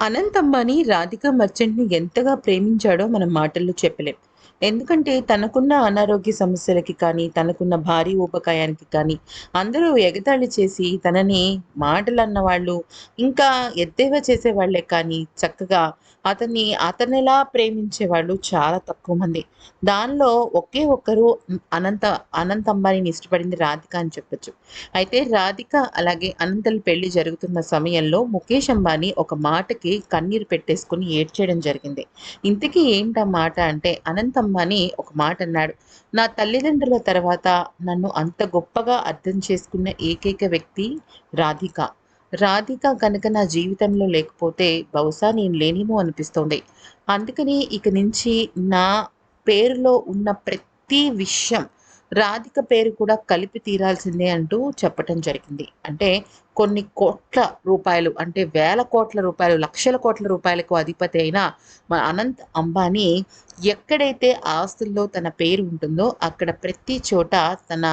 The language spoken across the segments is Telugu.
అనంత్ రాధిక మర్చెంట్ని ఎంతగా ప్రేమించాడో మనం మాటల్లో చెప్పలేం. ఎందుకంటే తనకున్న అనారోగ్య సమస్యలకి కానీ తనకున్న భారీ ఊపకాయానికి కానీ అందరూ ఎగతాళి చేసి తనని మాటలు అన్నవాళ్ళు ఇంకా ఎద్దేవా చేసేవాళ్ళే కానీ చక్కగా అతన్ని అతనిలా ప్రేమించేవాళ్ళు చాలా తక్కువ మంది. దానిలో ఒకే ఒక్కరు అనంత అనంత అంబానీని ఇష్టపడింది రాధిక అని చెప్పొచ్చు. అయితే రాధిక అలాగే అనంతల పెళ్ళి జరుగుతున్న సమయంలో ముఖేష్ అంబానీ ఒక మాటకి కన్నీరు పెట్టేసుకుని ఏడ్చేయడం జరిగింది. ఇంతకీ ఏంట మాట అంటే అనంత్ అని ఒక మాట అన్నాడు. నా తల్లిదండ్రుల తర్వాత నన్ను అంత గొప్పగా అర్థం చేసుకున్న ఏకైక వ్యక్తి రాధిక. రాధిక కనుక నా జీవితంలో లేకపోతే బహుశా నేను లేనేమో అనిపిస్తోంది. అందుకని ఇక నుంచి నా పేరులో ఉన్న ప్రతి విషయం రాధిక పేరు కూడా కలిపి తీరాల్సిందే అంటూ చెప్పటం జరిగింది. అంటే కొన్ని కోట్ల రూపాయలు అంటే వేల కోట్ల రూపాయలు లక్షల కోట్ల రూపాయలకు అధిపతి అయిన మన అనంత్ అంబానీ ఎక్కడైతే ఆస్తుల్లో తన పేరు ఉంటుందో అక్కడ ప్రతి చోట తన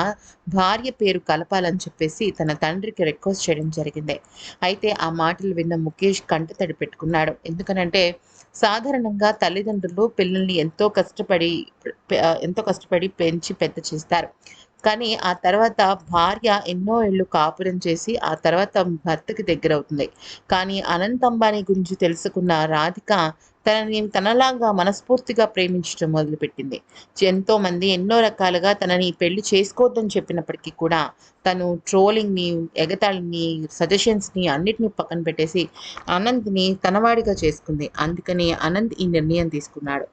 భార్య పేరు కలపాలని చెప్పేసి తన తండ్రికి రిక్వెస్ట్ చేయడం జరిగింది. అయితే ఆ మాటలు విన్న ముఖేష్ కంటతడి పెట్టుకున్నాడు. ఎందుకనంటే సాధారణంగా తల్లిదండ్రులు పిల్లల్ని ఎంతో కష్టపడి ఎంతో కష్టపడి పెంచి పెద్ద చేస్తారు. కానీ ఆ తర్వాత భార్య ఎన్నో ఏళ్ళు కాపురం చేసి ఆ తర్వాత భర్తకి దగ్గర అవుతుంది కానీ అనంత్ అంబానీ గురించి తెలుసుకున్న రాధిక తనని తనలాగా మనస్ఫూర్తిగా ప్రేమించడం మొదలుపెట్టింది. ఎంతో మంది ఎన్నో రకాలుగా తనని పెళ్ళి చేసుకోవద్దని చెప్పినప్పటికీ కూడా తను ట్రోలింగ్ని ఎగతాళిని సజెషన్స్ని అన్నిటిని పక్కన పెట్టేసి అనంత్ని తనవాడిగా చేసుకుంది. అందుకని అనంత్ ఈ నిర్ణయం తీసుకున్నాడు.